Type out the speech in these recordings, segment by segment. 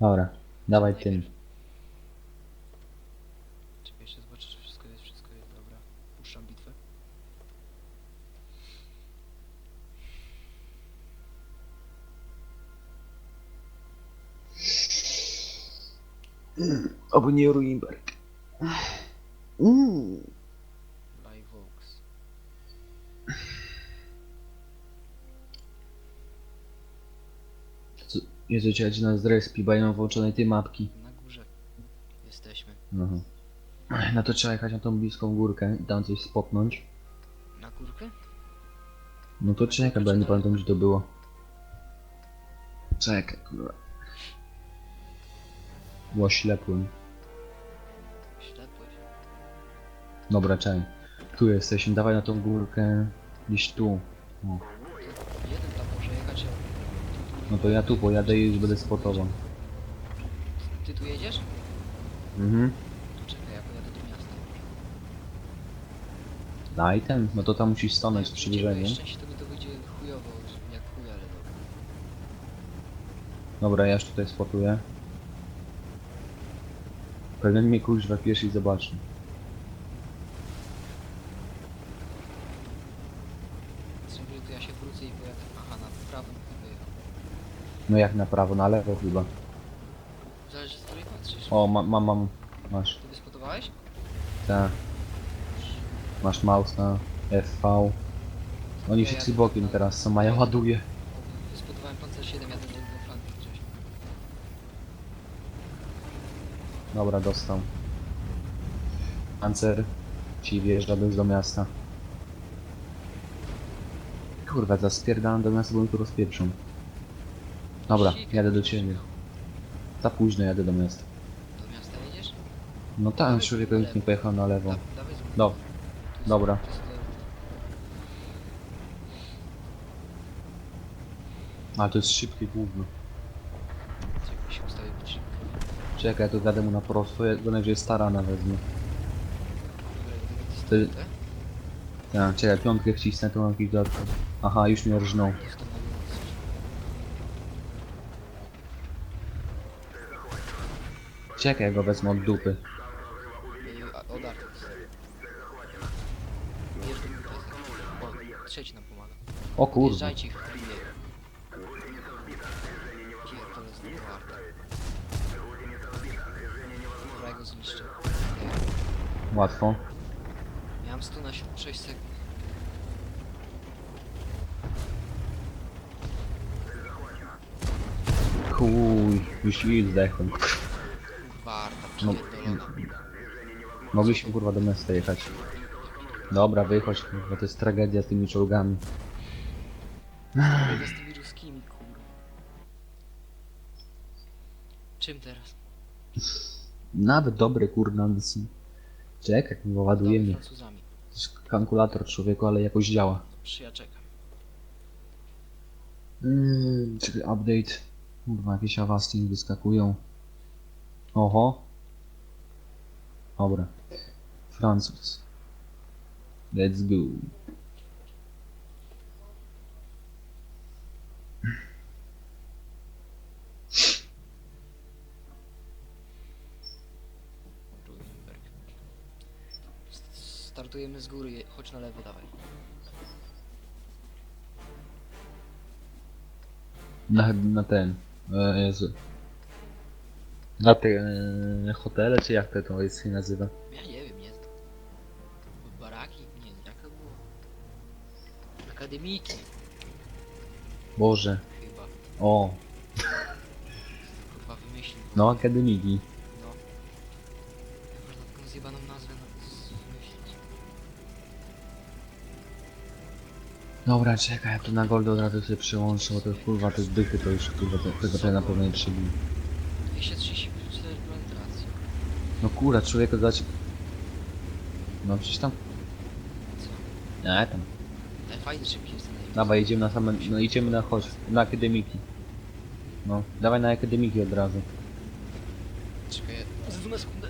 Dobra, dawaj tym. Czekaj, jeszcze zobaczę, czy wszystko jest, wszystko jest, dobra. Puszczam bitwę. Oby nie Ruimberg. Mm. Jezu, cię nas zrespi, bo ja mam włączonej tej mapki. Na górze jesteśmy. Aha. No to trzeba jechać na tą bliską górkę i tam coś spopnąć. Na górkę? No to czekaj, bo ja nie pamiętam gdzie to było. Czekaj, kurwa. Było oślepłem. Ślepłeś. Dobra, czekaj. Tu jesteśmy, dawaj na tą górkę. Gdzieś tu. O. To jeden tam może jechać, a No to ja tu pojadę i już będę spotował. ty tu jedziesz? Mhm. To czekaj, ja pojadę do miasta. Daj ten, no to tam musisz stanąć z przybliżeniem. będzie szczęście, to mi to wyjdzie chujowo, jak chuj, ale dobra. Dobra, ja już tutaj spotuję. Pewnie mnie kuźwa pierwszy i zobaczy. Zrobię to ja się wrócę i pojadę. Aha, na prawo bym wyjechał. No jak na prawo, na lewo chyba. Zależy z której patrzysz. O, ma, mam, mam, masz. Ty wyspotowałeś? Tak. Masz mouse na FV. Oni wszyscy bokiem teraz są, a ja ładuję. Wyspotowałem pancer 7, jadę do, do flanki gdzieś. Dobra, dostał. Pancer ci wjeżdża do miasta. Kurwa, zaspierdalam do miasta, bo mi tu rozpieprzą. Dobra, jadę do ciebie. Za późno jadę do miasta. Do miasta jedziesz? No tam człowiek nikt nie pojechał na lewo. Da, dawaj z No, Tu jest- dobra. tu jest do- Ale to jest szybkie gówno. Się pod szybko. Czekaj, ja tu jadę mu na prosto, ja go najwyżej starana wezmę. Ty... Tak, czekaj, piątkę wcisnę, to mam jakiś dodatkowy. Aha, już mnie rżnął. Jest to na górę. Czekaj, ja go wezmę od dupy. Od O, trzeci nam pomaga. O kurwa. Wjeżdżajcie ich w chwilę. Pierdolę znowu Arta. Dobra, ja go zniszczę. Nie. Łatwo. Miałem 100 na 6 sekund. Chuj, już i zdechłem. No. Mogliśmy kurwa do miasta jechać. Dobra, wychodź, kurwa, to jest tragedia z tymi czołgami. Z tymi ruskimi, kurwa. Czym teraz? Nawet dobry kurna, nic. Czekaj, kurwa, ładuje Dawaj mnie. Francuzami. To jest kalkulator człowieku, ale jakoś działa. Dobrze, ja czekam. Yy, czekaj, update. Kurwa, jakieś awasty wyskakują. Oho. Dobra. Francuz. Let's go. Rudenberg. Startujemy z góry, chodź na lewo, dawaj. Na, na ten. E, Jezu. Na te e, hotele, czy jak to, to jest się nazywa? Ja nie wiem, znam. Baraki? Nie, jaka było? Akademiki Boże. chyba. O, Kurwa wymyślił. no akademiki. No. Jak można taką zjebaną nazwę na z- wymyślić? Dobra, czekaj, ja tu na goldo od razu sobie przyłączę, bo to kurwa te zdychy to już kurwa te- tego to na pewno nie przybiję. Kurwa, człowieku dać... No przecież tam... Co? Nie, tam. Ale ten najwyższy. Dawaj, idziemy na same... No idziemy na chodź, na akademiki. No, dawaj na akademiki od razu. Czekaj, na sekundę.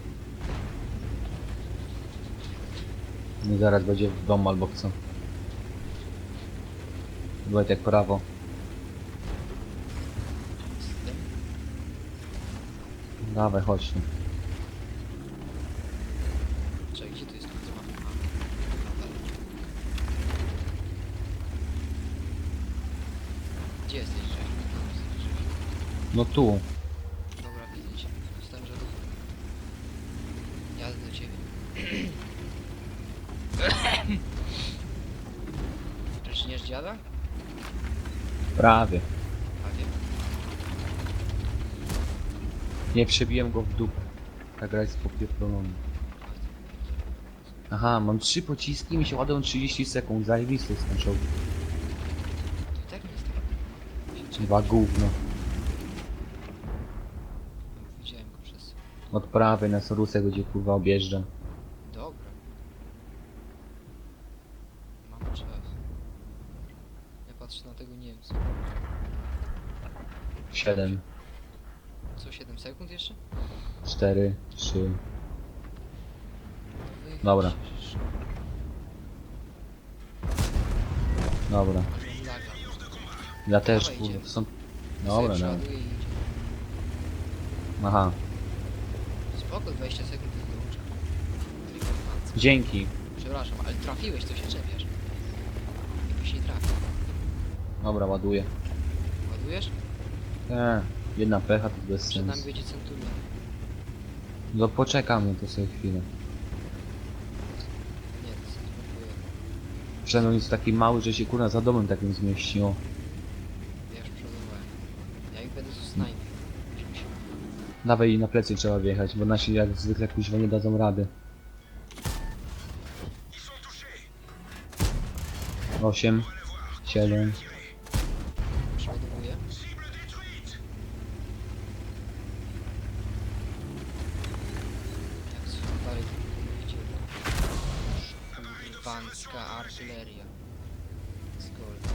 Nie zaraz będzie w domu albo co. Wojtek prawo. Jestem. Dawaj, chodź tu. Czekaj, gdzie to jest kurwa mapa? A, dobra. Gdzie jesteś, Rzeź? No, jesteś, Rzeź. No tu. Dobra, widzę cię. Dostałem, że ruch. Jadę do ciebie. Zaczniesz dziada? Prawie. A wiem. Nie przebiłem go w dupę. Ta gra jest popierdolona. Aha, mam trzy pociski i mi się ładują 30 sekund. Zajebisty jest ten show. To i tak nie jest taka. Chyba gówno. Widziałem go przez... Od prawej na Sorusę, gdzie kurwa objeżdżam. Dobra. Mam czas. Ja patrzę na tego Niemca. 7, Co, 7 sekund jeszcze? 4, 3. Wyjdź Dobra. Dobra. Laga. Ja też Dawaj, kurwa. idziemy. Są... Sobie Dobra, dobra. przeładuje i idzie. Aha. Spoko, 20 sekund jest dołączka. Dzięki. Przepraszam, ale trafiłeś, to się czepiasz. Jakbyś nie trafił. Dobra, ładuję. Ładujesz? Eee, jedna pecha to bez Przed nami sensu. będzie centurion. No poczekamy to sobie chwilę. Nie, to jest. Przynajmniej jest taki mały, że się kurwa za domem takim zmieściło. Ja już przodowałem. Ja ich będę z snajpem. Musimy się... Dawaj na plecy trzeba wjechać, bo nasi jak zwykle kuźwa nie dadzą rady. Osiem, siedem. Przeładowuję. Jak co dalej to mówicie? Kurwancka artyleria. Z gold.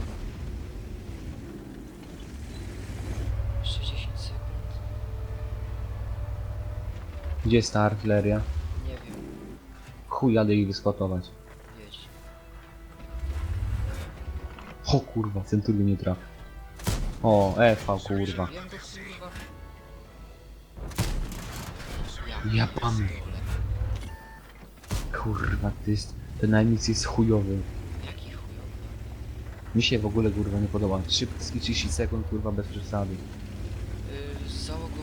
Jeszcze 10 sekund. Gdzie jest ta artyleria? Nie wiem. Chuj, jadę ich wyskotować. Jedź. O kurwa, centurion nie trafi. O, EV kurwa. Wiem kurwa. Ja pierdolę. Kurwa, to jest... Ten najmniej jest chujowy. Jaki chujowy. Mi się w ogóle kurwa nie podoba. Szybki 30 sekund kurwa bez przesady. Yy, z załogą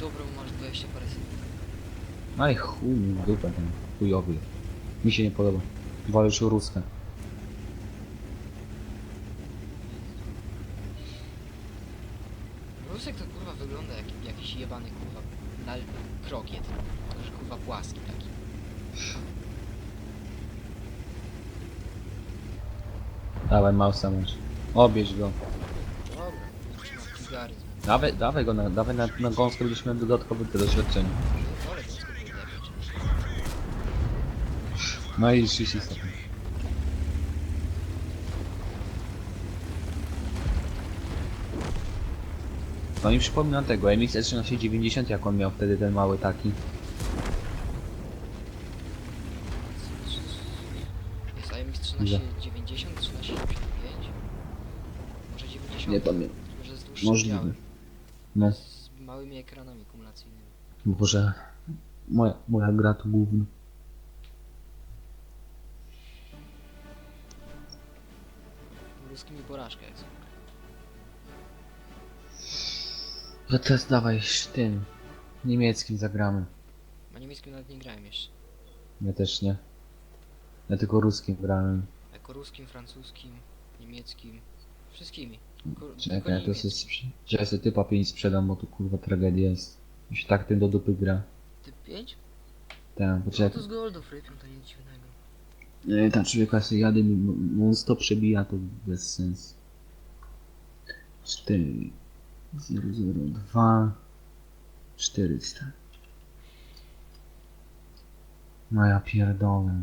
dobrą masz 20 parę sekund. Aj chuj mi w dupę ten chujowy. Mi się nie podoba. Już ruskę. Rusek to kurwa wygląda jak jakiś jebany kurwa na krokiet. Że kurwa płaski taki. Dawaj mausa masz. Obierz go. Dobra, mam figaryzm. Dawaj, dawaj go na, dawaj na, na gąskę, będziesz miał dodatkowe doświadczenie. Wolę to sobie lepiej. No i 30 sekund. No i przypominam tego, MX 1390 jak on miał wtedy ten mały taki. Jest AMX 1390, 1375? Może 90? pamiętam. Tylko, że z dłuższym Możliwe. działem. No, Z małymi ekranami kumulacyjnymi. Boże. Moja, moja gra to gówno. Ruskimi porażka jest. To teraz dawaj tym. Niemieckim zagramy. Na niemieckim nawet nie grałem jeszcze. Ja też nie. Ja tylko ruskim grałem. Jako ruskim, francuskim, niemieckim. Wszystkimi. Tylko Czekaj, ja to niemieckim. sobie, że ja sobie typa 5 sprzedam, bo to kurwa tragedia jest. Się tak tym do dupy gra. Typ 5? Tak, No poczekaj. to z Goldów rypią, to nic dziwnego. Nie, ta człowieka sobie jadę, mi on stop przebija, to bez sensu. 4 002 400 No ja pierdolę.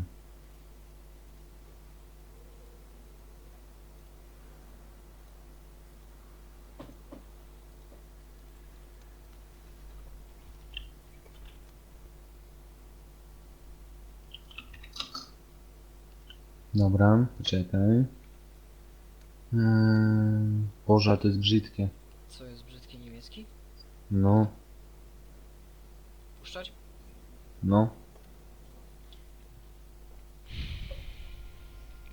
Dobra, poczekaj. Eee, Boże, ale to jest brzydkie. Co jest brzydki niemiecki? No. puszczać? No.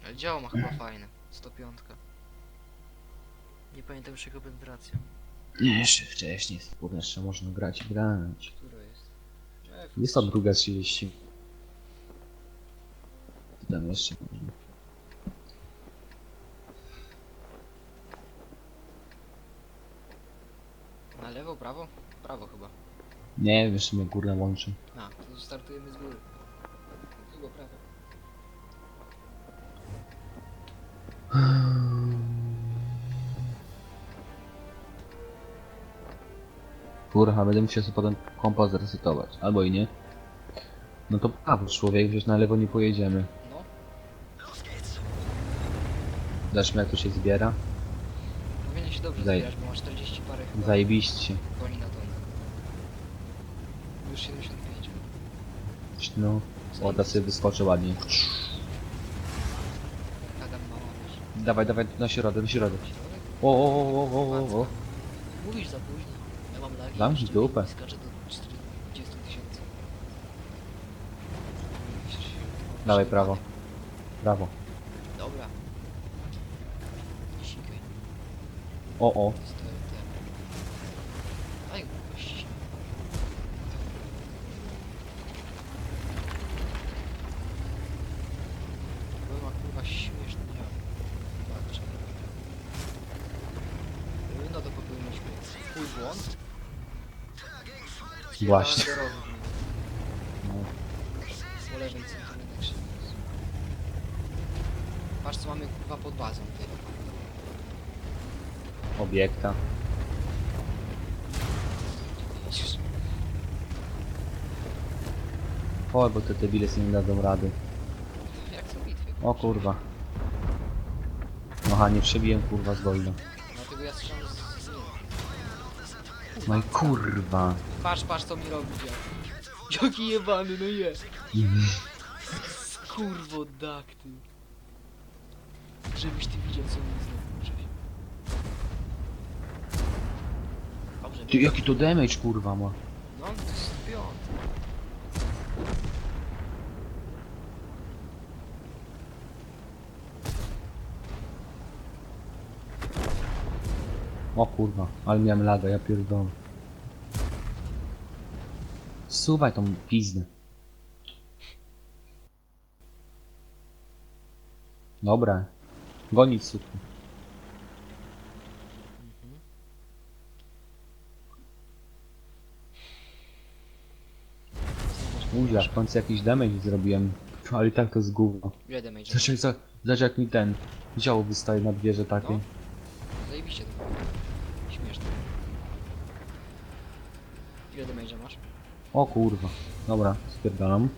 Ale działo ma chyba fajne. 105. Nie pamiętam już jego penetracja. Nie, jeszcze wcześniej. Kurwa, jeszcze można grać i grać. Która jest? E, Jest to druga 30. Można. Na lewo, prawo? Prawo chyba. Nie jeszcze mnie górne łączy. A, to startujemy z góry. Chyba prawo. Kurwa, będę musiał sobie potem kompa zresetować. Albo i nie. No to prawo człowiek, wiesz, na lewo nie pojedziemy. Zobaczmy jak to się zbiera. powinien się dobrze Zaj- zbierać, bo ma 40 parę chyba Zajebiście. na tonę. Już 75. No. O, ta sobie wyskoczy ładnie. Adam. Dawaj, dawaj, na środek, na środek. Środek? O, o, o, o, o, o, o. Mówisz za późno. Ja mam lagi. Zamknij jeszcze dupę. mi Skacze do 40 tysięcy. Dawaj, prawo. Brawo. Dobra. Nie sikaj. O, o. Gości. Była kurwa śmieszna, Patrzę. No to popełniliśmy twój błąd. Właśnie. Banderowy No. Po lewej centymetr krzywy. Patrz co mamy kurwa pod bazą ty. Obiekta. O, bo te debile sobie nie dadzą rady. Jak są bitwy? O kurwa. Aha, nie przebiłem kurwa z wojna. Dlatego ja strzelam z... z... No i kurwa. Patrz, patrz co mi robi dział. Jaki jebany, no je. Kurwo daktyl. Żebyś ty widział co mi znowu Cześć. Dobrze, Ty, jaki to damage kurwa ma. No, to jest piąty. O kurwa, ale miałem laga, ja pierdolę. Suwaj tą pizdę. Dobra. Gonić sutku. Mhm. Uźla, w końcu jakiś damage zrobiłem. Ale i tak to z gówno. Ile damage? Zobacz jak, za- zobacz jak mi ten działo wystaje na wieży takiej. No. Zajebiście to. Śmieszne. Ile damage'a masz? O kurwa. Dobra, spierdalam.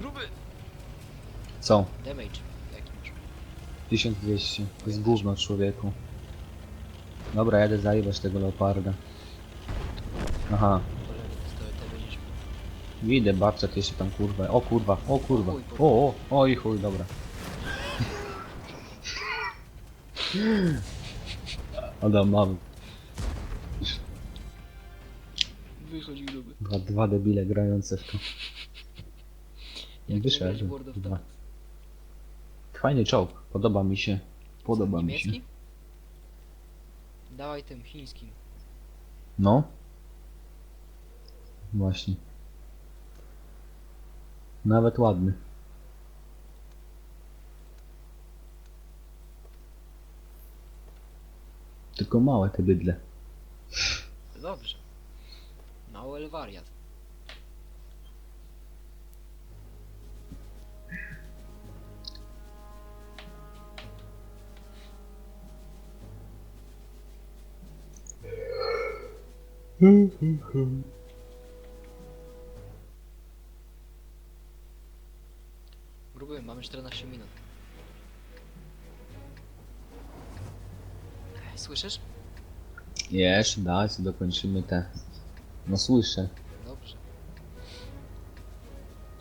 Gruby! Co? Damage. Jaki masz? 1200. To jest gówno człowieku. Dobra, jadę zajebać tego leoparda. Aha. Poległ, to te będziesz miał. Widzę babczak jeszcze tam kurwa. O kurwa, o kurwa. O O, o, o i chuj, dobra. Adam mam. Wychodzi gruby. Dwa, dwa debile grające w to. Jak Wyszedł. Dwa. Fajny czołg, podoba mi się. Podoba mi się. Niemiecki? Dawaj tym chińskim. No. Właśnie. Nawet ładny. Tylko małe te bydle. Dobrze. Mały wariat. Gruby, mamy 14 minut. Słyszysz? Jeszcze, daj, co dokończymy te. No słyszę. Dobrze.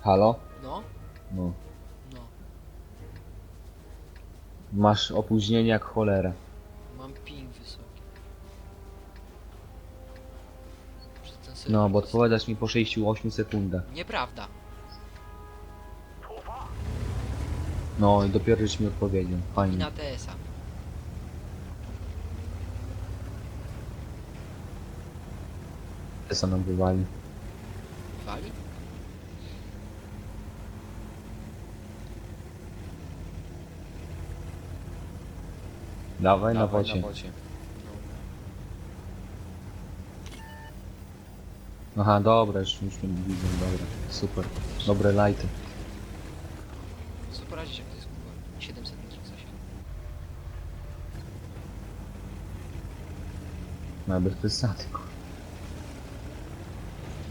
Halo? No, No. no. Masz opóźnienie jak cholera. Mam ping wysoki. Przez ten serwer No, bo jest- odpowiadasz mi po 6-8 sekundach. Nieprawda. No i dopiero mi odpowiedział. I Fajnie. na TS-a. Co nam wywali. Wali? Dawaj na wocie. Aha, dobra, już, już mnie widzę, dobra. Super. Dobre lighty. Co poradzić jak to jest kurwa? 700 metrów zasięgu. No bez przesady. kurwa.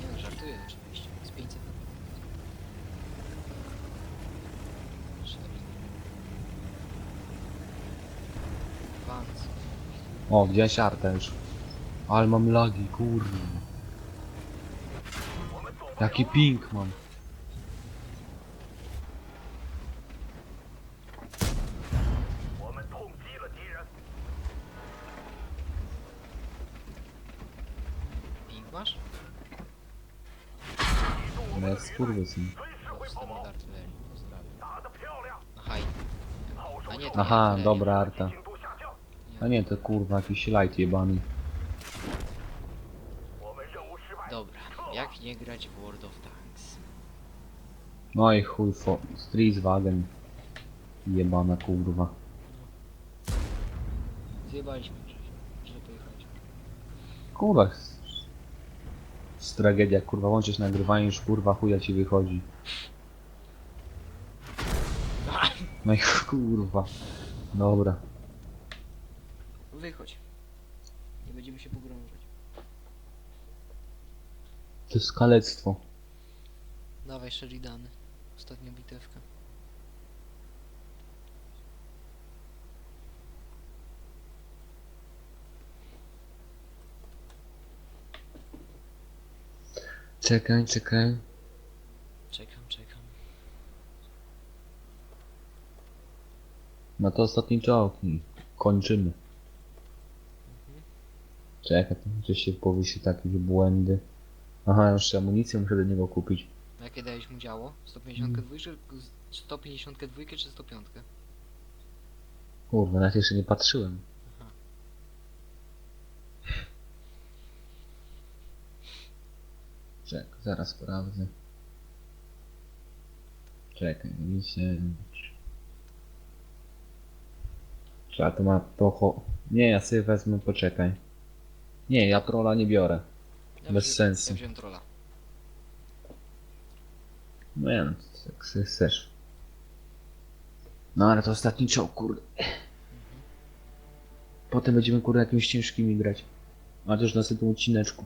Nie no, żartuję oczywiście. Z 500 metrów. Szaliny. Vans. O, widziałeś artę już. Ale mam lagi, kurwa. Jaki ping mam. Ping masz? No jak skurwysyn. Podstawowy artylerii. Pozdrawiam. Aha, i... A nie, to nie Aha, artyleria. dobra arta. A nie, to kurwa, jakiś light jebany. Dobra, jak nie grać w World of Tanks? No i chuj, fo... Streetswagen. Jebana kurwa. Zjebaliśmy gdzieś. Źle pojechać. Kurwa. Z tragedia, kurwa, łączysz nagrywanie, już kurwa chuja ci wychodzi. No i kurwa. Dobra. Wychodź. Nie będziemy się pogrążać. To jest kalectwo. Dawaj Sheridany. Ostatnia bitewka. Czekaj, czekaj. Czekam, czekam. No to ostatni czołg i kończymy. Czekaj, tam gdzieś się powiesi takie błędy. Aha, jeszcze amunicję muszę do niego kupić. A jakie dałeś mu działo? 152 czy 152 czy 105? Kurwa, na to jeszcze nie patrzyłem. Czekaj, zaraz sprawdzę. Czekaj, misję. Trzeba to ma to. Nie, ja sobie wezmę, poczekaj. Nie, ja trolla nie biorę. Ja Bez sensu. Ja wziąłem trolla. No ja no, jak sobie chcesz. No ale to ostatni czołg, kurde. Potem będziemy kurde jakimiś ciężkimi grać. A też na następnym odcineczku.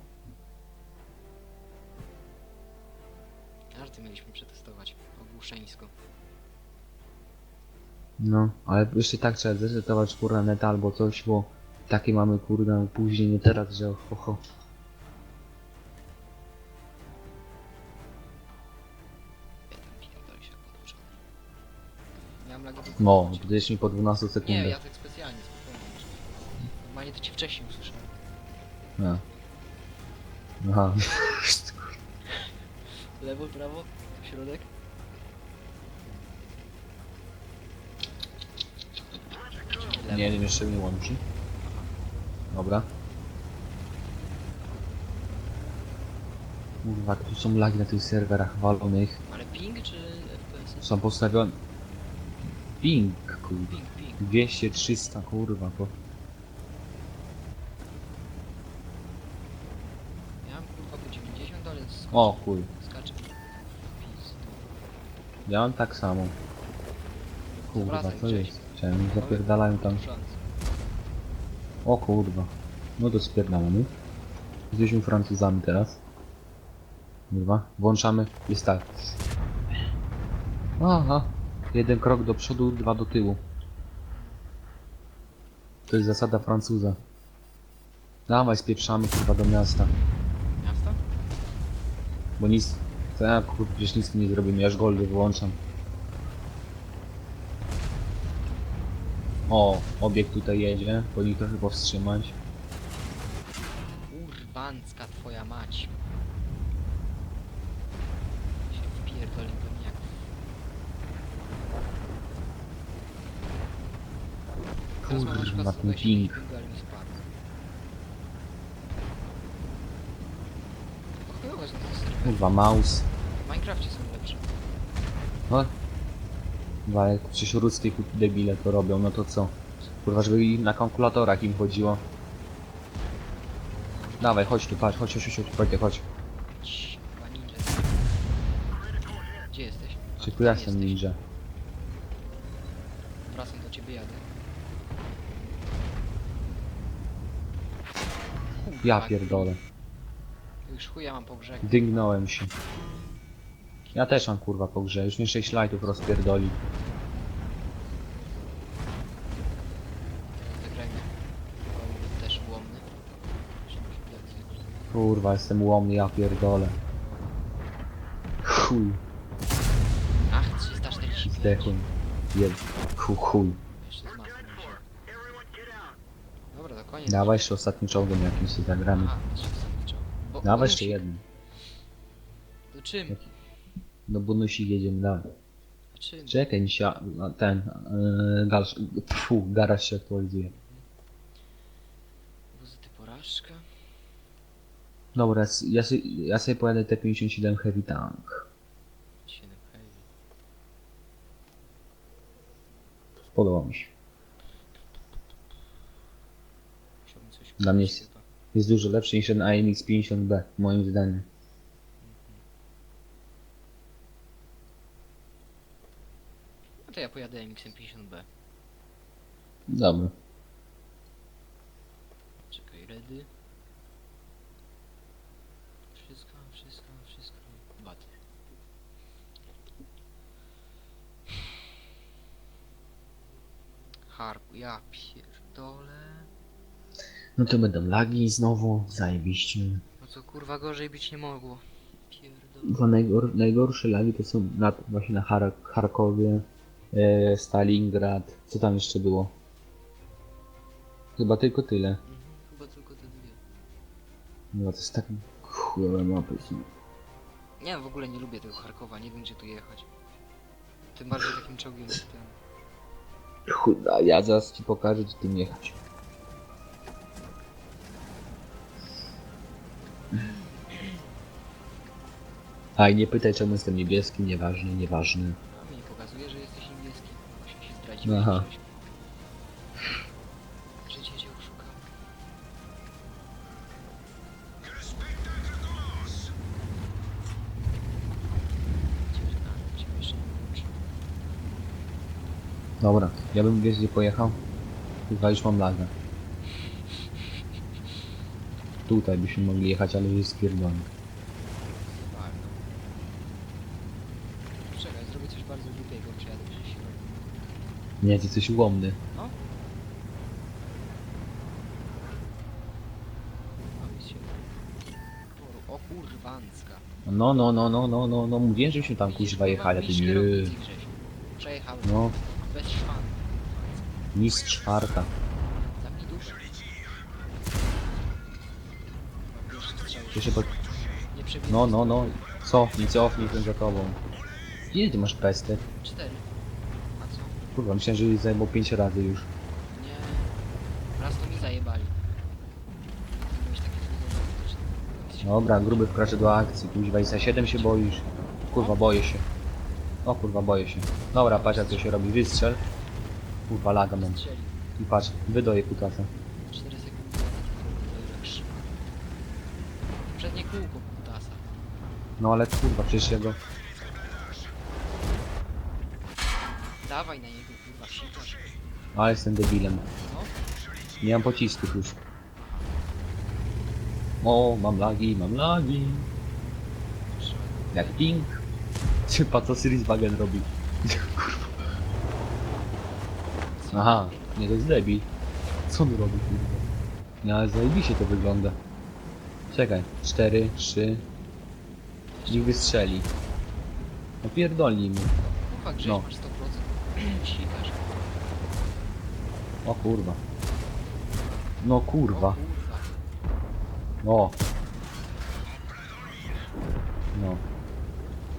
No, ale jeszcze tak trzeba zresetować kurwa net albo coś, bo takie mamy kurde później, nie teraz, że ho, ho. Miałem lagi do No, gdzieś mi po 12 Nie, sekundach. ja tak specjalnie, spokojnie. Normalnie to cię wcześniej usłyszałem. A. Aha. Lewo, prawo, środek. Lewo. Nie wiem, jeszcze mnie łączy. Dobra. Kurwa, tu są lagi na tych serwerach walonych. Ale ping czy FPS? Są postawione... Ping, kurwa. Ping, ping. 200, 300, kurwa, to... Ja mam kurwa po 90, ale skacze. O chuj, Skacze. Pizdu. ja mam tak samo. Kurwa, Zawracaj co gdzieś. jest? Chciałem, zapierdalają tam. O kurwa. No to spierdalamy. Jesteśmy Francuzami teraz. Kurwa, włączamy. Jest tak. Aha. Jeden krok do przodu, dwa do tyłu. To jest zasada Francuza. Dawaj, spieprzamy kurwa do miasta. Miasta? Bo nic... Ja kurwa przecież nic nie zrobimy, ja już goldy wyłączam. O, obiekt tutaj jedzie, powinien trochę powstrzymać. Kurde. Wancka twoja mać. Się wpierdoli jak... Teraz mam na Kurwa, ten 120 ping. pingu, ale mi spadł. Serwery. Kurwa, mouse. W Minecrafcie są lepsze. No. Kurwa, jak przecież ruskie debile to robią, no to co? Kurwa, żeby im na kalkulatorach im chodziło. Dawaj, chodź tu, patrz, chodź, chodź, chodź, chodź, Wojtek, chodź. Cii, chyba ninja. Gdzie jesteś? Czy tu ja jestem jesteś. ninja? Wracam do ciebie, jadę. Ja pierdolę. Już chuja mam po grze. Dygnąłem się. Ja też mam kurwa po grze, już mnie 6 lajtów rozpierdoli. Zagrajmy. O, Też plecy. Kurwa, jestem łomny, ja pierdolę. Chuj, Ach, 345. zdechłem. Jed. Chuj, chuj. Jeszcze z masą muszę. Dobra, to koniec. Dawaj jeszcze ostatnim czołgiem jakimś się zagramy. Aha, jeszcze zasadniczo. Bo- Dawaj jeszcze jeden. To czym? Do bonusik jedziemy dalej. A czym? Czekaj, mi się, a, ten, yy, garaż, pfu, garaż się aktualizuje. Wozy ty porażka. Dobra, s- ja, sobie, ja sobie pojadę T57 Heavy Tank. 7 heavy. Podoba mi się. Musiałbym coś Dla mnie kupić jest- chyba. Jest dużo lepszy niż ten AMX 50B, moim zdaniem. No to ja pojadę MX-50B. Dobra. Czekaj, ready. Wszystko, wszystko, wszystko. Baty. Harku, ja pierdolę. No to będą lagi znowu, zajebiście. No co kurwa gorzej być nie mogło. Pierdolę. Chyba najgor najgorsze lagi to są na, właśnie na Char Charkowie, Stalingrad, co tam jeszcze było? Chyba tylko tyle. Chyba tylko te dwie. No to jest tak chujowe mapy. Nie, w ogóle nie lubię tego Charkowa, nie wiem gdzie tu jechać. Tym bardziej takim czołgiem jak ten. Chuda, ja zaraz ci pokażę, gdzie tym jechać. A i nie pytaj czemu jestem niebieski, nieważne, nieważne. Aha. Cię. Cię, jeszcze nie. Dobra, ja bym wiesz gdzie pojechał? Chyba już mam laga. Tutaj byśmy mogli jechać, ale już jest pierdolony. Nie, ty jesteś ułomny. No? Się... O, o kurwancka. No, no, no, no, no, no, no, mówiłem, żebyśmy tam kuźwa jechali, a ty Mistrz nie. kierownicy. Przejechałem. No, Bez szwan. mistrz czwarta. Zamknij duszę. Pierwszy strzał. Się pod... Nie przebiegł. No, no, no, cofnij, cofnij, ten za tobą. Ile ty masz pestek? Cztery. Kurwa, myślałem, że zajmował 5 razy już. Nie. Raz to mi zajebali. Takie Dobra, gruby wkracza do akcji, kuźwa, i za 7 się boisz. Kurwa, boję się. O kurwa, boję się. Dobra, patrz jak to się robi, wystrzel. Kurwa, laga mam. Strzelił. I patrz, wydoję kutasa. 4 sekundy. Przednie kółko kutasa. No ale kurwa, przecież ja go... Dawaj na niego kurwa, sikasz. Ale jestem debilem. No. Nie mam pocisków już. O, mam lagi, mam lagi. Jak ping. Chyba co Wagen robi. Aha, nie to jest debil. Co on robi kurwa? No ale zajebiście to wygląda. Czekaj, 4, 3. Niech wystrzeli. No pierdolnij mu. Kurwa, Grześ, No. masz 100%. Sikasz. O kurwa. No kurwa. kurwa. O, No.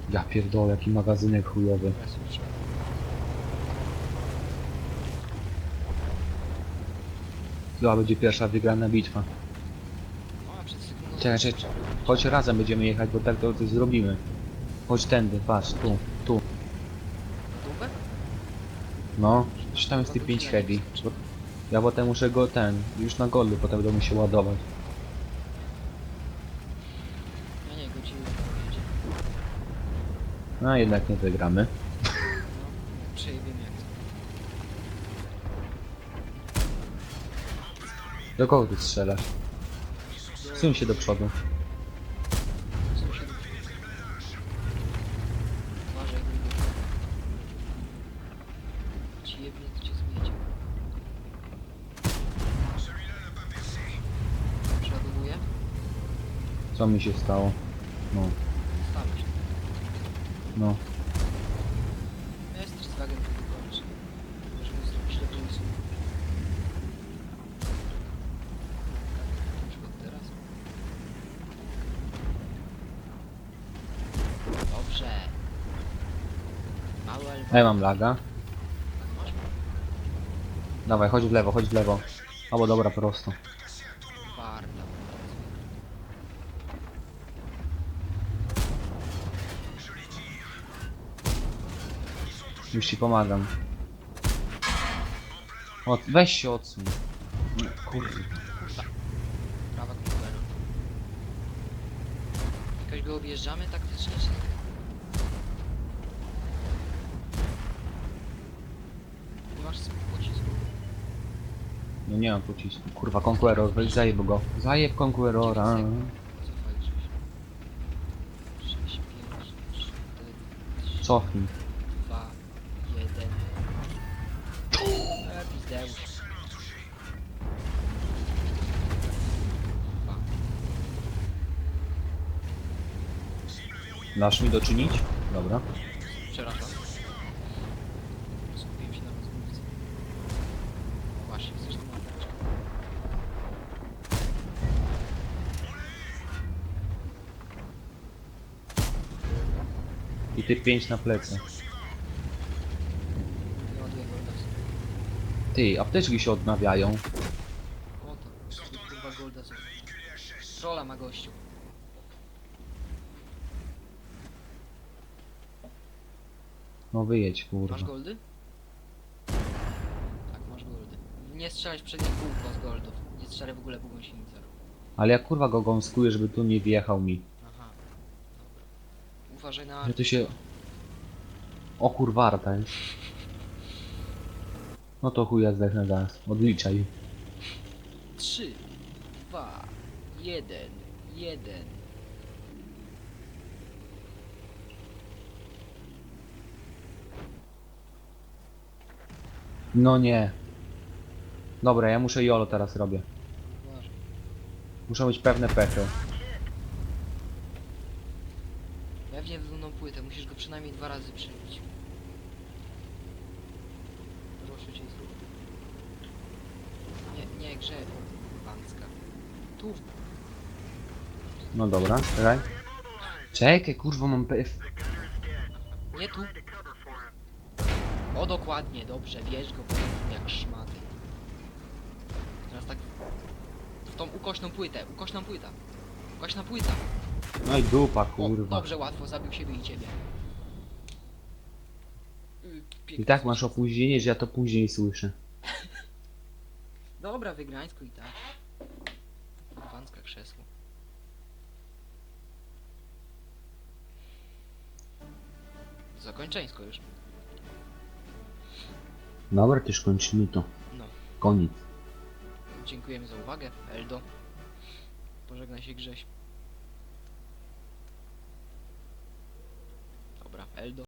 Ja pierdolę, jaki magazynek chujowy. Chyba będzie pierwsza wygrana bitwa. O, a przed sekundą... Czekaj, czekaj. Chodź razem będziemy jechać, bo tak to coś zrobimy. Chodź tędy, patrz, tu, tu. Dubę? No, gdzieś tam jest ty 5 heavy. Bo ja potem muszę go ten, już na goldu potem będę musiał ładować. No nie, godziny powiedzieć. No a jednak nie wygramy. No, przejebiemy jak to. Do kogo ty strzelasz? Suń się do przodu. Sąsiedów. Uważaj, gruby. Ci to cię zmiecie. Przeładowuję? Co mi się stało? No, no. Ja jest też z wagą to wykończy. Możemy zrobić dobry usług. Na przykład teraz. Dobrze. Mały elf. A ja mam laga. Dawaj, chodź w lewo, chodź w lewo. Albo dobra, prosto. Już ci pomagam. O, weź się odsuń. Kurde. Prawa kompleru. Jakoś go objeżdżamy taktycznie, czy? Nie masz pocisku. No nie mam pocisku. Kurwa, Conqueror, weź zajeb go. Zajeb Conquerora. Cofaj gdzieś. 6, 5, 4, Cofnij. 2, 1. Eee, pizdeusz. Dwa. Dasz mi doczynić? Dobra. Przepraszam. Skupiłem się na rozmówcy. Właśnie, chcesz tą latarczkę? I ty pięć na plecy. Nie ładuję golda sobie. Ty, apteczki się odnawiają. O to, tu kurwa golda są. Trolla ma gościu. No wyjedź, Masz kurwa. goldy? Tak, masz goldy. Nie strzelać w przednie kółko z goldów. Nie strzelaj w ogóle po gąsienicach. Ale ja kurwa go gąskuję, żeby tu nie wjechał mi. Uważaj na Że to się... O kurwa, arta jest. No to chuja zdechnę zaraz. Odliczaj. 3, 2, 1, 1. No nie. Dobra, ja muszę jolo teraz robię. Muszą być pewne pechy. Pewnie wylunął płytę, musisz go przynajmniej dwa razy przebić. Proszę cię zrób. Nie, nie grze. Wanska. Tu. No dobra, czekaj. Czekaj, kurwa, mam PF. Nie tu. O dokładnie, dobrze, bierz go jak szmaty. Teraz tak w tą ukośną płytę, ukośną płyta. Ukośna płyta. No i dupa, O, kurwa. dobrze, łatwo, zabił siebie i ciebie. Pięknie I tak masz opóźnienie, że ja to później słyszę. Dobra, wygrańsku i tak. Wanska krzesło. Zakończeńsko już. Dobra, też kończymy to. No. Koniec. Dziękujemy za uwagę, Eldo. Pożegnaj się Grześ. Dobra, Eldo.